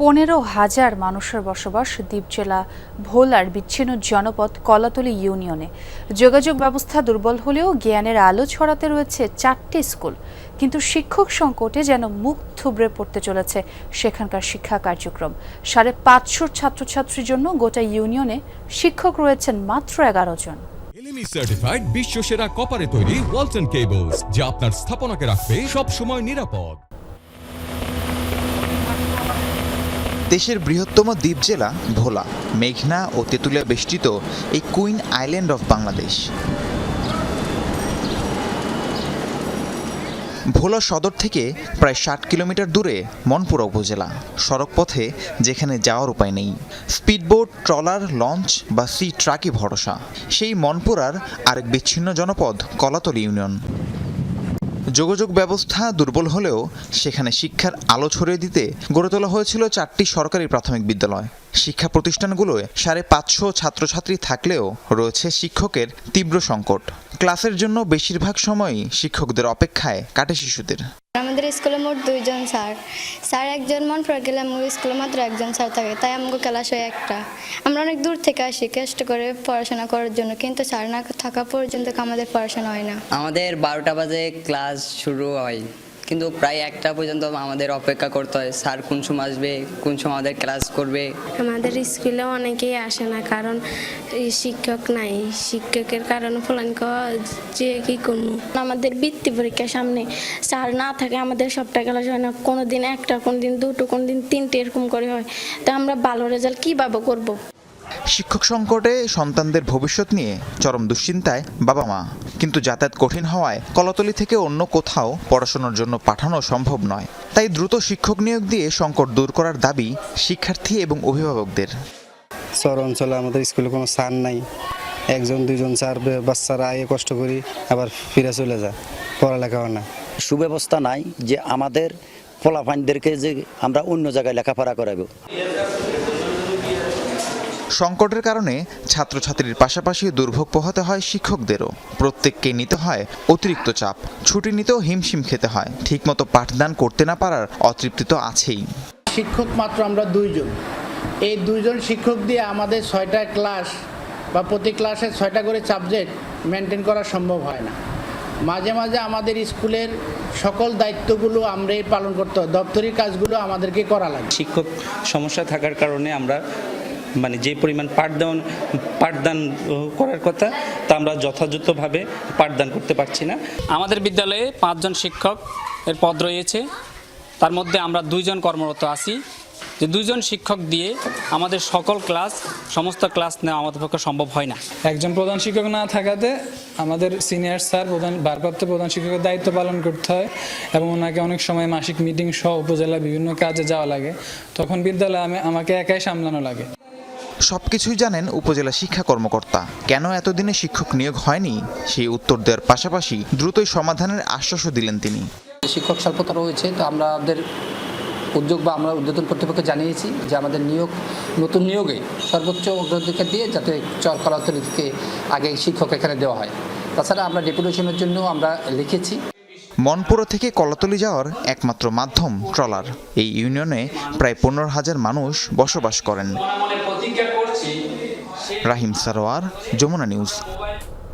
পনেরো হাজার মানুষের বসবাস দ্বীপ জেলা ভোলার বিচ্ছিন্ন জনপদ কলাতলি ইউনিয়নে। যোগাযোগ ব্যবস্থা দুর্বল হলেও জ্ঞানের আলো ছড়াতে রয়েছে চারটি স্কুল। কিন্তু শিক্ষক সংকটে যেন মুখ থুবড়ে পড়তে চলেছে সেখানকার শিক্ষা কার্যক্রম। সাড়ে পাঁচশো ছাত্রছাত্রীর জন্য গোটা ইউনিয়নে শিক্ষক রয়েছেন মাত্র এগারো জন। এলএমই সার্টিফাইড বিশ্ব সেরা কপারে তৈরি ওয়ালটন কেবলস যা আপনার স্থাপনাকে রাখবে সব সময় নিরাপদ। দেশের বৃহত্তম দ্বীপ জেলা ভোলা, মেঘনা ও তেঁতুলিয়া বেষ্টিত এই queen island of Bangladesh. Bhola সদর থেকে প্রায় ষাট কিলোমিটার দূরে মনপুরা উপজেলা, সড়কপথে যেখানে যাওয়ার উপায় নেই। স্পিডবোট, ট্রলার, লঞ্চ বা সি ট্রাকই ভরসা। সেই মনপুরার আরেক বিচ্ছিন্ন জনপদ কলাতলি ইউনিয়ন। যোগাযোগ ব্যবস্থা দুর্বল হলেও সেখানে শিক্ষার আলো ছড়িয়ে দিতে গড়ে তোলা হয়েছিল চারটি সরকারি প্রাথমিক বিদ্যালয়। শিক্ষা প্রতিষ্ঠানগুলোয় সাড়ে পাঁচশো ছাত্রছাত্রী থাকলেও রয়েছে শিক্ষকের তীব্র সংকট। ক্লাসের জন্য বেশিরভাগ সময়ই শিক্ষকদের অপেক্ষায় কাটে শিশুদের। আমাদের স্কুলে মোট দুইজন স্যার। স্যার একজন মন পড়ে গেলে আমার স্কুলে মাত্র একজন স্যার থাকে তাই আমাকে ক্লাস হয় একটা। আমরা অনেক দূর থেকে আসি কষ্ট করে পড়াশোনা করার জন্য কিন্তু স্যার না থাকা পর্যন্ত আমাদের পড়াশোনা হয় না। আমাদের বারোটা বাজে ক্লাস শুরু হয়। কিন্তু প্রায় একটা পর্যন্ত আমাদের অপেক্ষা করতে হয় স্যার কোন সময় আসবে? কোন সময় আমাদের ক্লাস করবে? আমাদের স্কুলে অনেকেই আসে না কারণ এই শিক্ষক নাই। শিক্ষকের কারণে ফলান যে কি করব? আমাদের বৃত্তি পরীক্ষার সামনে স্যার না থাকে আমাদের সবটা ক্লাস হয় না। কোনো দিন একটা কোনো দিন দুটো কোনো দিন তিনটে এরকম করে হয়। তো আমরা ভালো রেজাল্ট কীভাবে করব? শিক্ষক সংকটে সন্তানদের ভবিষ্যৎ নিয়ে চরম দুশ্চিন্তায় বাবা মা। কিন্তু যাতায়াত কঠিন হওয়ায় কলাতলি থেকে অন্য কোথাও পড়াশোনার জন্য পাঠানো সম্ভব নয়। তাই দ্রুত শিক্ষক নিয়োগ দিয়ে সংকট দূর করার দাবি শিক্ষার্থী এবং অভিভাবকদের। শহর অঞ্চলে আমাদের স্কুলে কোনো স্যার নাই। একজন দুজন স্যার বে- বাচ্চারা আগে কষ্ট করি আবার ফিরে চলে যায়। পড়ালেখা হয় না। সুব্যবস্থা নাই যে আমাদের ফলাফাইনদেরকে যে আমরা অন্য জায়গায় লেখাপড়া করাবো। সংকটের কারণে ছাত্রছাত্রীর পাশাপাশি দুর্ভোগ পোহাতে হয় শিক্ষকদেরও। প্রত্যেককে নিতে হয় অতিরিক্ত চাপ ছুটি নিতেও হিমশিম খেতে হয় ঠিকমতো পাঠদান করতে না পারার অতৃপ্তি তো আছেই। শিক্ষক মাত্র আমরা দুইজন। এই দুইজন শিক্ষক দিয়ে আমাদের ছয়টা ক্লাস বা প্রতি ক্লাসে ছয়টা করে সাবজেক্ট মেনটেন করা সম্ভব হয় না। মাঝে মাঝে আমাদের স্কুলের সকল দায়িত্বগুলো আমরাই পালন করতে হয় দপ্তরি কাজগুলো আমাদেরকে করা লাগে। শিক্ষক সমস্যা থাকার কারণে আমরা মানে যে পরিমাণ পাঠদান পাঠদান করার কথা তা আমরা যথাযথভাবে পাঠদান করতে পারছি না। আমাদের বিদ্যালয়ে পাঁচজন শিক্ষক এর পদ রয়েছে। তার মধ্যে আমরা দুইজন কর্মরত আছি। যে দুইজন শিক্ষক দিয়ে আমাদের সকল ক্লাস সমস্ত ক্লাস নেওয়া আমাদের পক্ষে সম্ভব হয় না। একজন প্রধান শিক্ষক না থাকাতে আমাদের সিনিয়র স্যার প্রধান ভারপ্রাপ্ত প্রধান শিক্ষকের দায়িত্ব পালন করতে হয় এবং ওনাকে অনেক সময় মাসিক মিটিং সহ উপজেলা বিভিন্ন কাজে যাওয়া লাগে। তখন বিদ্যালয়ে আমি আমাকে একাই সামলানো লাগে। সবকিছুই জানেন উপজেলা শিক্ষা কর্মকর্তা। কেন এতদিনে শিক্ষক নিয়োগ হয়নি? সেই উত্তর দেওয়ার পাশাপাশি দ্রুতই সমাধানের আশ্বাসও দিলেন তিনি। শিক্ষক স্বল্পতা রয়েছে তো আমরা আমাদের উদ্যোগ বা আমরা উদ্বোধন কর্তৃপক্ষকে জানিয়েছি যে আমাদের নিয়োগ, নতুন নিয়োগে সর্বোচ্চ অগ্রাধিকার দিয়ে যাতে চর কলাতলি থেকে আগে শিক্ষক এখানে দেওয়া হয়। তাছাড়া আমরা ডেপুটেশনের জন্য আমরা লিখেছি মনপুরা থেকে কলাতলি যাওয়ার একমাত্র মাধ্যম ট্রলার। এই ইউনিয়নে প্রায় পনেরো হাজার মানুষ বসবাস করেন। রাহিম সারোয়ার যমুনা নিউজ।